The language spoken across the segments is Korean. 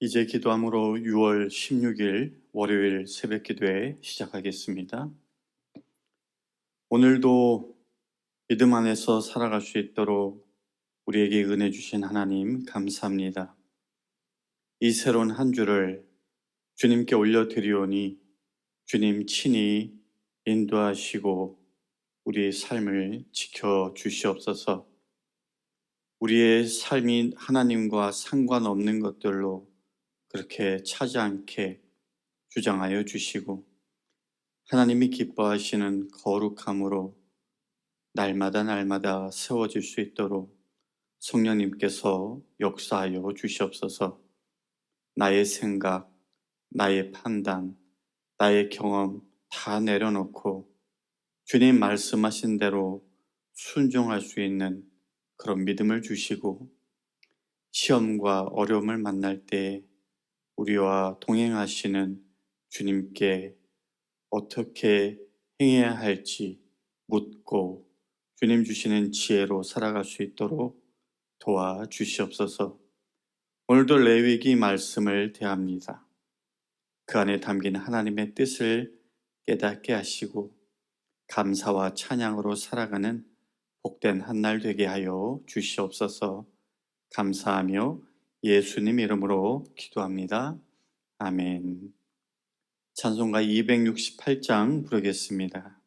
이제 기도함으로 6월 16일 월요일 새벽 기도회 시작하겠습니다. 오늘도 믿음 안에서 살아갈 수 있도록 우리에게 은혜 주신 하나님 감사합니다. 이 새로운 한 주를 주님께 올려드리오니 주님 친히 인도하시고 우리의 삶을 지켜 주시옵소서. 우리의 삶이 하나님과 상관없는 것들로 그렇게 차지 않게 주장하여 주시고 하나님이 기뻐하시는 거룩함으로 날마다 날마다 세워질 수 있도록 성령님께서 역사하여 주시옵소서. 나의 생각, 나의 판단, 나의 경험 다 내려놓고 주님 말씀하신 대로 순종할 수 있는 그런 믿음을 주시고 시험과 어려움을 만날 때 우리와 동행하시는 주님께 어떻게 행해야 할지 묻고 주님 주시는 지혜로 살아갈 수 있도록 도와 주시옵소서. 오늘도 레위기 말씀을 대합니다. 그 안에 담긴 하나님의 뜻을 깨닫게 하시고 감사와 찬양으로 살아가는 복된 한 날 되게 하여 주시옵소서. 감사하며 예수님 이름으로 기도합니다. 아멘. 찬송가 268장 부르겠습니다.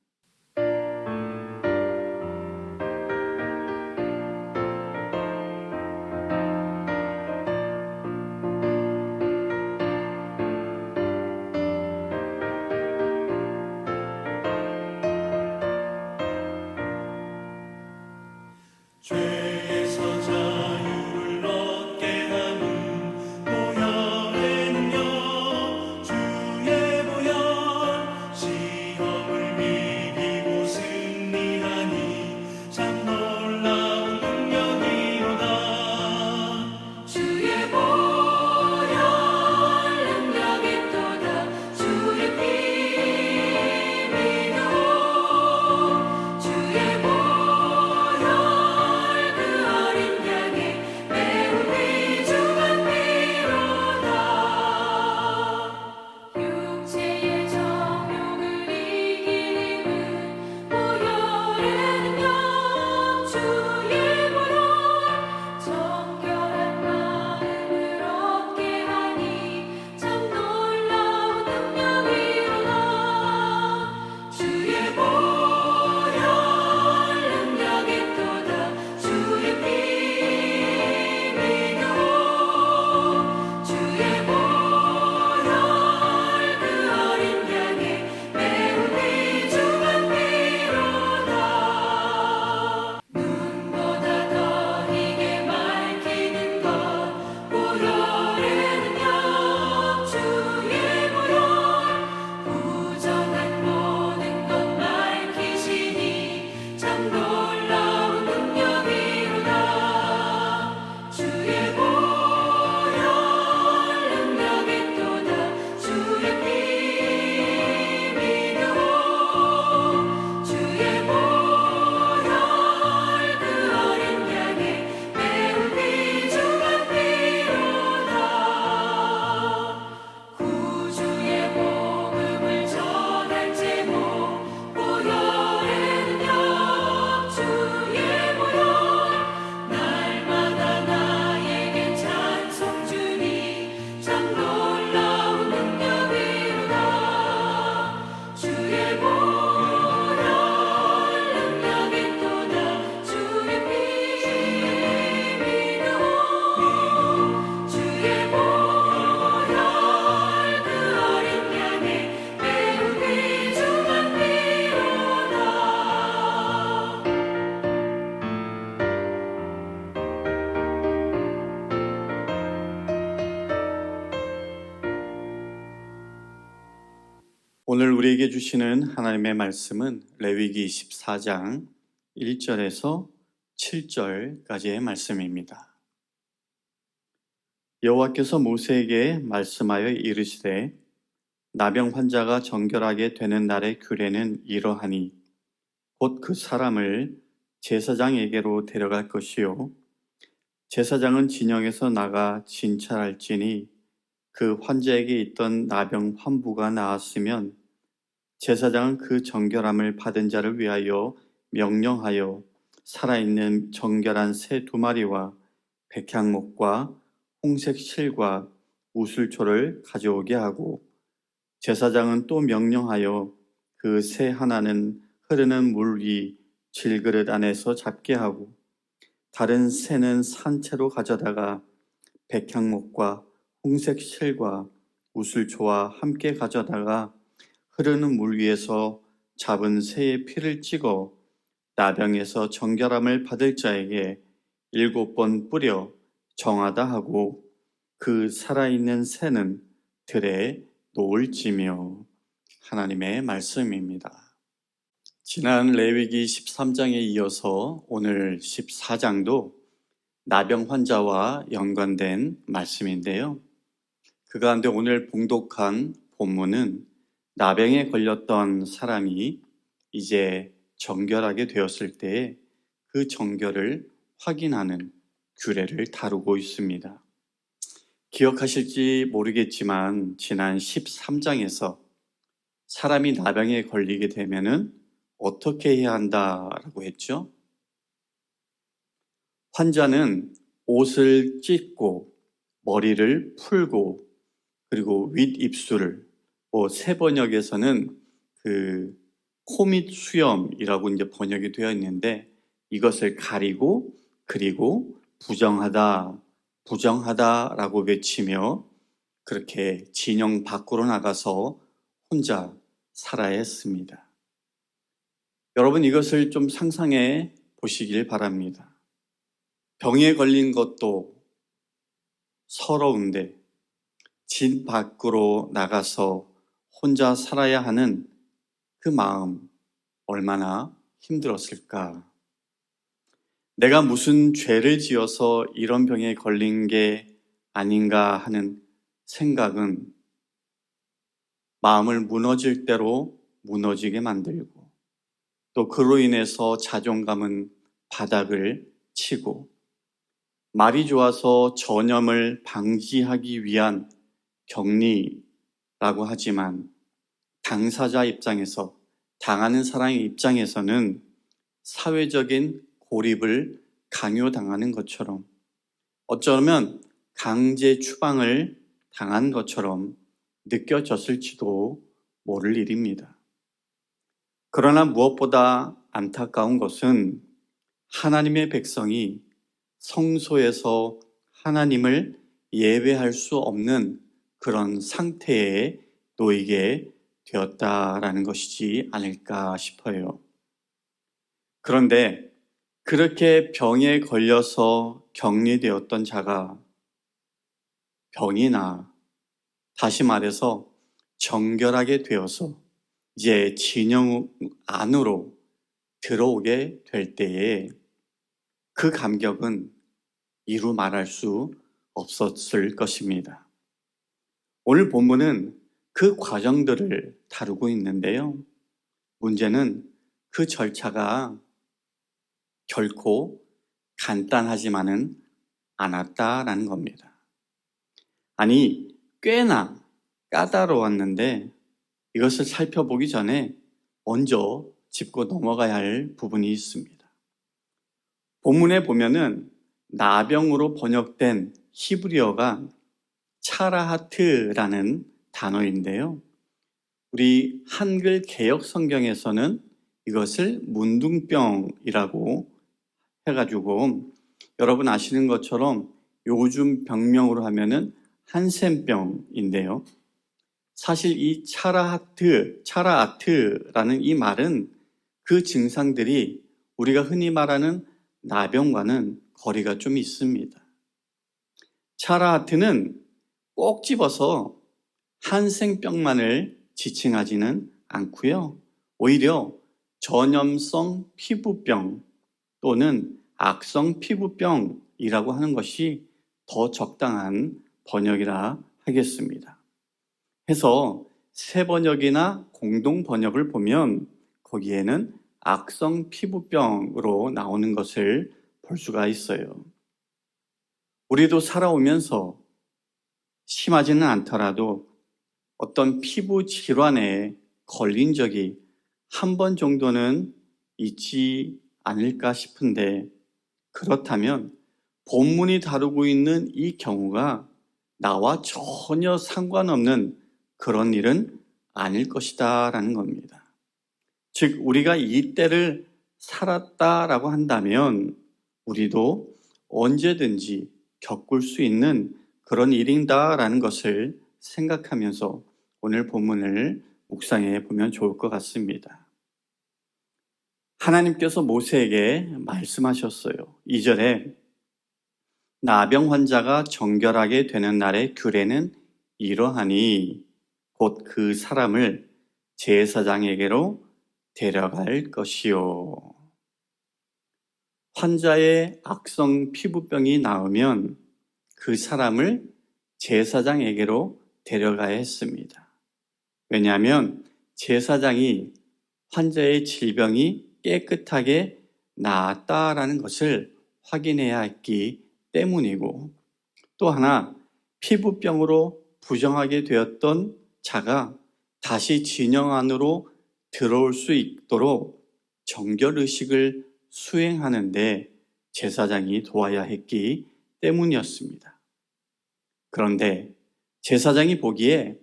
우리에게 주시는 하나님의 말씀은 레위기 24장 1절에서 7절까지의 말씀입니다. 여호와께서 모세에게 말씀하여 이르시되 나병 환자가 정결하게 되는 날의 규례는 이러하니 곧 그 사람을 제사장에게로 데려갈 것이요 제사장은 진영에서 나가 진찰할지니 그 환자에게 있던 나병 환부가 나았으면 제사장은 그 정결함을 받은 자를 위하여 명령하여 살아있는 정결한 새 두 마리와 백향목과 홍색 실과 우슬초를 가져오게 하고 제사장은 또 명령하여 그 새 하나는 흐르는 물 위 질그릇 안에서 잡게 하고 다른 새는 산채로 가져다가 백향목과 홍색 실과 우슬초와 함께 가져다가 흐르는 물 위에서 잡은 새의 피를 찍어 나병에서 정결함을 받을 자에게 일곱 번 뿌려 정하다 하고 그 살아있는 새는 들에 놓을지며 하나님의 말씀입니다. 지난 레위기 13장에 이어서 오늘 14장도 나병 환자와 연관된 말씀인데요. 그 가운데 오늘 봉독한 본문은 나병에 걸렸던 사람이 이제 정결하게 되었을 때그 정결을 확인하는 규례를 다루고 있습니다. 기억하실지 모르겠지만 지난 13장에서 사람이 나병에 걸리게 되면은 어떻게 해야 한다라고 했죠? 환자는 옷을 찢고 머리를 풀고 그리고 윗 입술을 뭐 새 번역에서는 그 코밑 수염이라고 이제 번역이 되어 있는데 이것을 가리고 그리고 부정하다 부정하다라고 외치며 그렇게 진영 밖으로 나가서 혼자 살아야 했습니다. 여러분 이것을 좀 상상해 보시길 바랍니다. 병에 걸린 것도 서러운데 진 밖으로 나가서 혼자 살아야 하는 그 마음 얼마나 힘들었을까? 내가 무슨 죄를 지어서 이런 병에 걸린 게 아닌가 하는 생각은 마음을 무너질 대로 무너지게 만들고 또 그로 인해서 자존감은 바닥을 치고 말이 좋아서 전염을 방지하기 위한 격리라고 하지만 당사자 입장에서 당하는 사람의 입장에서는 사회적인 고립을 강요당하는 것처럼 어쩌면 강제 추방을 당한 것처럼 느껴졌을지도 모를 일입니다. 그러나 무엇보다 안타까운 것은 하나님의 백성이 성소에서 하나님을 예배할 수 없는 그런 상태에 놓이게 되었다라는 것이지 않을까 싶어요. 그런데 그렇게 병에 걸려서 격리되었던 자가 병이 나, 다시 말해서 정결하게 되어서 이제 진영 안으로 들어오게 될 때에 그 감격은 이루 말할 수 없었을 것입니다. 오늘 본문은 그 과정들을 다루고 있는데요. 문제는 그 절차가 결코 간단하지만은 않았다라는 겁니다. 아니, 꽤나 까다로웠는데 이것을 살펴보기 전에 먼저 짚고 넘어가야 할 부분이 있습니다. 본문에 보면은 나병으로 번역된 히브리어가 차라하트라는 단어인데요. 우리 한글 개혁 성경에서는 이것을 문둥병이라고 해가지고 여러분 아시는 것처럼 요즘 병명으로 하면은 한센병인데요. 사실 이 차라하트, 차라아트라는 이 말은 그 증상들이 우리가 흔히 말하는 나병과는 거리가 좀 있습니다. 차라하트는 꼭 집어서 한생병만을 지칭하지는 않고요. 오히려 전염성 피부병 또는 악성 피부병이라고 하는 것이 더 적당한 번역이라 하겠습니다. 해서 새 번역이나 공동 번역을 보면 거기에는 악성 피부병으로 나오는 것을 볼 수가 있어요. 우리도 살아오면서 심하지는 않더라도 어떤 피부 질환에 걸린 적이 한 번 정도는 있지 않을까 싶은데 그렇다면 본문이 다루고 있는 이 경우가 나와 전혀 상관없는 그런 일은 아닐 것이다 라는 겁니다. 즉, 우리가 이 때를 살았다라고 한다면 우리도 언제든지 겪을 수 있는 그런 일인다라는 것을 생각하면서 오늘 본문을 묵상해 보면 좋을 것 같습니다. 하나님께서 모세에게 말씀하셨어요. 2절에 나병 환자가 정결하게 되는 날의 규례는 이러하니 곧 그 사람을 제사장에게로 데려갈 것이요. 환자의 악성 피부병이 나으면 그 사람을 제사장에게로 데려가야 했습니다. 왜냐하면 제사장이 환자의 질병이 깨끗하게 나았다라는 것을 확인해야 했기 때문이고 또 하나 피부병으로 부정하게 되었던 자가 다시 진영 안으로 들어올 수 있도록 정결 의식을 수행하는데 제사장이 도와야 했기 때문이었습니다. 그런데 제사장이 보기에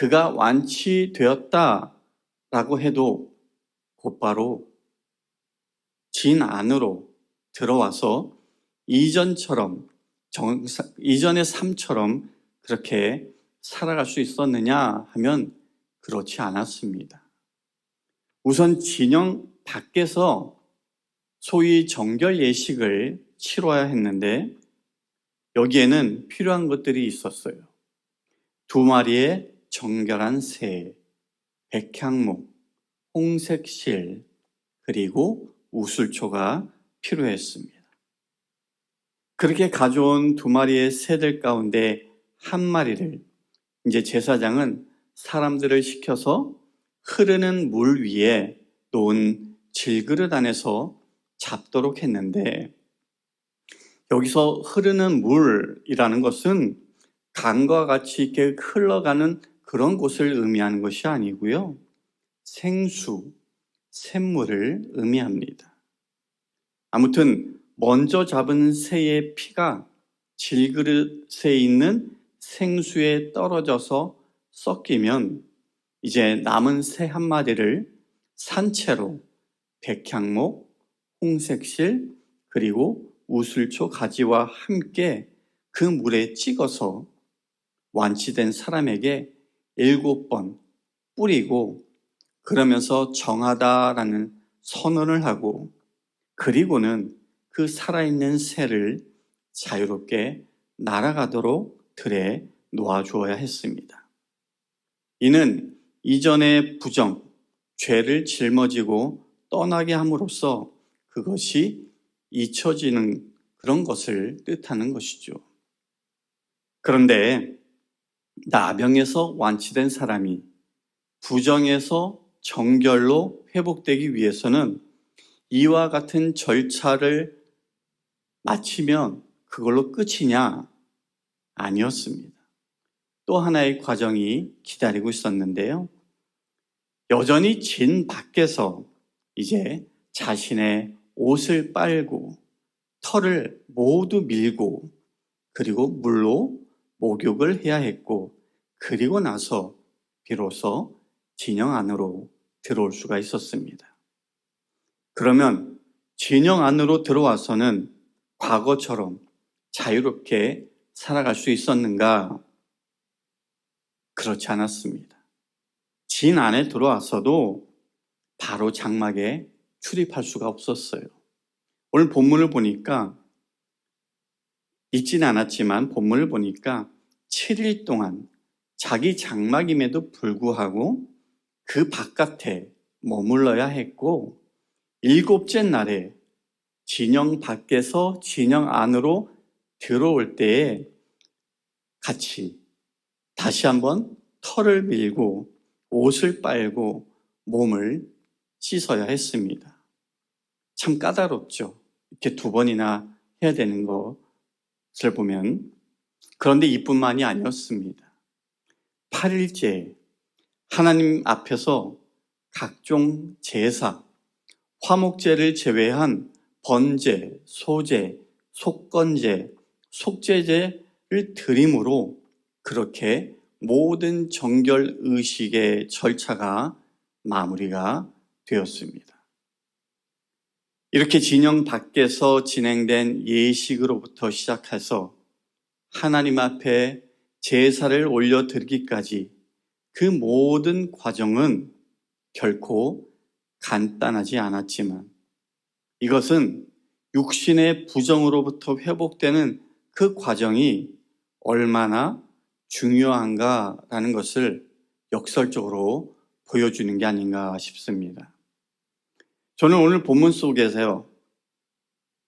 그가 완치되었다라고 해도 곧바로 진 안으로 들어와서 이전처럼 정사, 이전의 삶처럼 그렇게 살아갈 수 있었느냐 하면 그렇지 않았습니다. 우선 진영 밖에서 소위 정결 예식을 치러야 했는데 여기에는 필요한 것들이 있었어요. 두 마리의 정결한 새, 백향목, 홍색실, 그리고 우술초가 필요했습니다. 그렇게 가져온 두 마리의 새들 가운데 한 마리를 이제 제사장은 사람들을 시켜서 흐르는 물 위에 놓은 질그릇 안에서 잡도록 했는데 여기서 흐르는 물이라는 것은 강과 같이 이렇게 흘러가는 그런 곳을 의미하는 것이 아니고요. 생수, 샘물을 의미합니다. 아무튼 먼저 잡은 새의 피가 질그릇에 있는 생수에 떨어져서 섞이면 이제 남은 새 한 마리를 산채로 백향목, 홍색실, 그리고 우술초 가지와 함께 그 물에 찍어서 완치된 사람에게 일곱 번 뿌리고 그러면서 정하다라는 선언을 하고 그리고는 그 살아있는 새를 자유롭게 날아가도록 들에 놓아주어야 했습니다. 이는 이전의 부정, 죄를 짊어지고 떠나게 함으로써 그것이 잊혀지는 그런 것을 뜻하는 것이죠. 그런데 나병에서 완치된 사람이 부정에서 정결로 회복되기 위해서는 이와 같은 절차를 마치면 그걸로 끝이냐? 아니었습니다. 또 하나의 과정이 기다리고 있었는데요. 여전히 진 밖에서 이제 자신의 옷을 빨고 털을 모두 밀고 그리고 물로 목욕을 해야 했고 그리고 나서 비로소 진영 안으로 들어올 수가 있었습니다. 그러면 진영 안으로 들어와서는 과거처럼 자유롭게 살아갈 수 있었는가? 그렇지 않았습니다. 진 안에 들어와서도 바로 장막에 출입할 수가 없었어요. 오늘 본문을 보니까 있지는 않았지만 본문을 보니까 7일 동안 자기 장막임에도 불구하고 그 바깥에 머물러야 했고 일곱째 날에 진영 밖에서 진영 안으로 들어올 때에 같이 다시 한번 털을 밀고 옷을 빨고 몸을 씻어야 했습니다. 참 까다롭죠. 이렇게 두 번이나 해야 되는 것 을 보면 그런데 이뿐만이 아니었습니다. 8일째 하나님 앞에서 각종 제사, 화목제를 제외한 번제, 소제, 속건제, 속죄제를 드림으로 그렇게 모든 정결 의식의 절차가 마무리가 되었습니다. 이렇게 진영 밖에서 진행된 예식으로부터 시작해서 하나님 앞에 제사를 올려드리기까지 그 모든 과정은 결코 간단하지 않았지만 이것은 육신의 부정으로부터 회복되는 그 과정이 얼마나 중요한가라는 것을 역설적으로 보여주는 게 아닌가 싶습니다. 저는 오늘 본문 속에서요,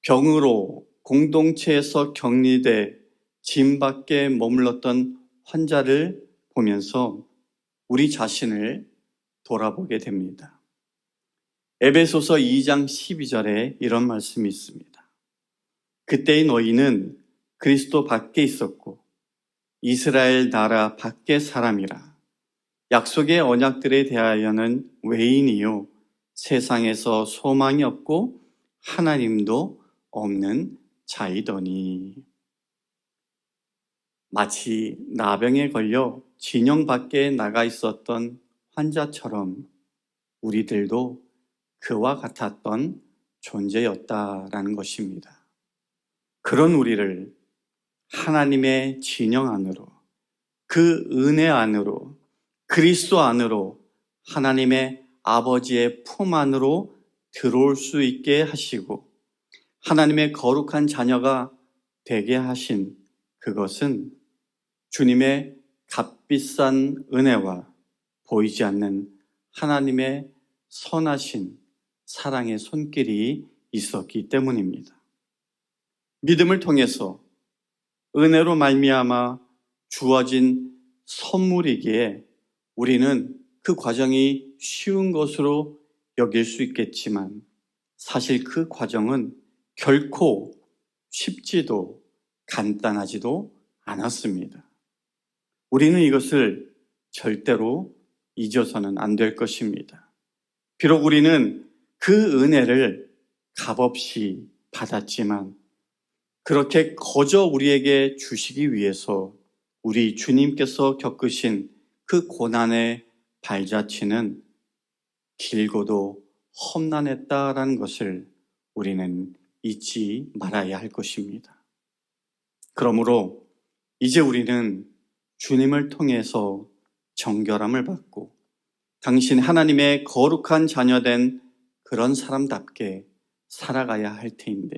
병으로 공동체에서 격리돼 짐 밖에 머물렀던 환자를 보면서 우리 자신을 돌아보게 됩니다. 에베소서 2장 12절에 이런 말씀이 있습니다. 그때의 너희는 그리스도 밖에 있었고 이스라엘 나라 밖의 사람이라 약속의 언약들에 대하여는 외인이요 세상에서 소망이 없고 하나님도 없는 자이더니 마치 나병에 걸려 진영 밖에 나가 있었던 환자처럼 우리들도 그와 같았던 존재였다라는 것입니다. 그런 우리를 하나님의 진영 안으로, 그 은혜 안으로, 그리스도 안으로 하나님의 아버지의 품 안으로 들어올 수 있게 하시고 하나님의 거룩한 자녀가 되게 하신 그것은 주님의 값비싼 은혜와 보이지 않는 하나님의 선하신 사랑의 손길이 있었기 때문입니다. 믿음을 통해서 은혜로 말미암아 주어진 선물이기에 우리는 그 과정이 쉬운 것으로 여길 수 있겠지만 사실 그 과정은 결코 쉽지도 간단하지도 않았습니다. 우리는 이것을 절대로 잊어서는 안 될 것입니다. 비록 우리는 그 은혜를 값없이 받았지만 그렇게 거저 우리에게 주시기 위해서 우리 주님께서 겪으신 그 고난의 발자취는 길고도 험난했다라는 것을 우리는 잊지 말아야 할 것입니다. 그러므로 이제 우리는 주님을 통해서 정결함을 받고 당신 하나님의 거룩한 자녀된 그런 사람답게 살아가야 할 테인데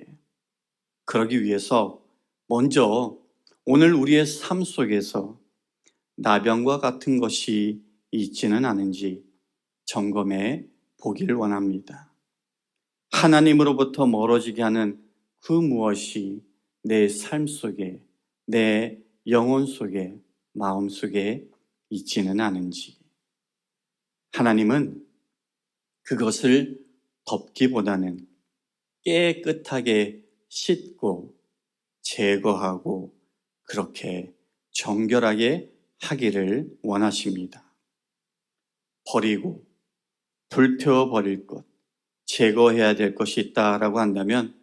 그러기 위해서 먼저 오늘 우리의 삶 속에서 나병과 같은 것이 있지는 않은지 점검해 보기를 원합니다. 하나님으로부터 멀어지게 하는 그 무엇이 내 삶 속에, 내 영혼 속에, 마음 속에 있지는 않은지. 하나님은 그것을 덮기보다는 깨끗하게 씻고 제거하고 그렇게 정결하게 하기를 원하십니다. 버리고 불태워 버릴 것, 제거해야 될 것이 있다라고 한다면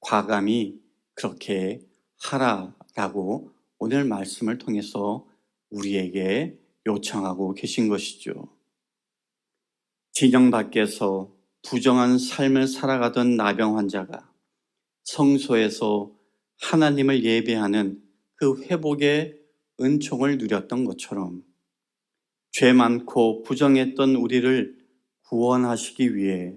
과감히 그렇게 하라라고 오늘 말씀을 통해서 우리에게 요청하고 계신 것이죠. 진영 밖에서 부정한 삶을 살아가던 나병 환자가 성소에서 하나님을 예배하는 그 회복의 은총을 누렸던 것처럼 죄 많고 부정했던 우리를 구원하시기 위해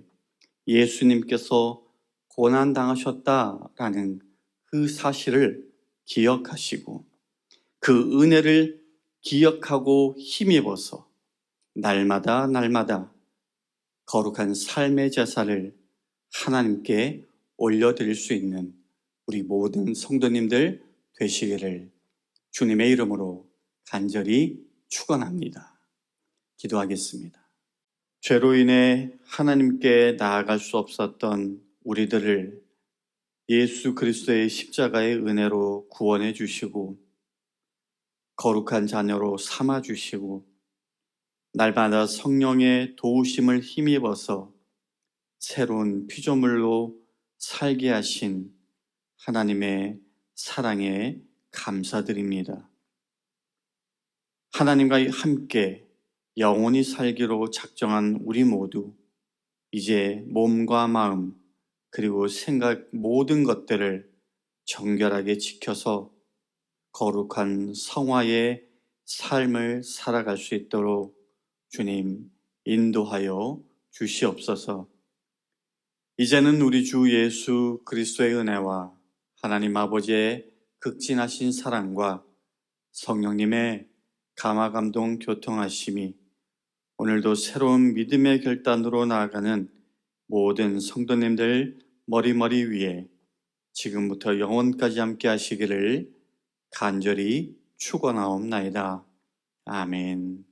예수님께서 고난당하셨다라는 그 사실을 기억하시고 그 은혜를 기억하고 힘입어서 날마다 날마다 거룩한 삶의 제사를 하나님께 올려드릴 수 있는 우리 모든 성도님들 되시기를 주님의 이름으로 간절히 축원합니다. 기도하겠습니다. 죄로 인해 하나님께 나아갈 수 없었던 우리들을 예수 그리스도의 십자가의 은혜로 구원해 주시고 거룩한 자녀로 삼아 주시고 날마다 성령의 도우심을 힘입어서 새로운 피조물로 살게 하신 하나님의 사랑에 감사드립니다. 하나님과 함께 영원히 살기로 작정한 우리 모두 이제 몸과 마음 그리고 생각 모든 것들을 정결하게 지켜서 거룩한 성화의 삶을 살아갈 수 있도록 주님 인도하여 주시옵소서. 이제는 우리 주 예수 그리스도의 은혜와 하나님 아버지의 극진하신 사랑과 성령님의 감화 감동 교통하심이 오늘도 새로운 믿음의 결단으로 나아가는 모든 성도님들 머리머리 위에 지금부터 영원까지 함께 하시기를 간절히 축원하옵나이다. 아멘.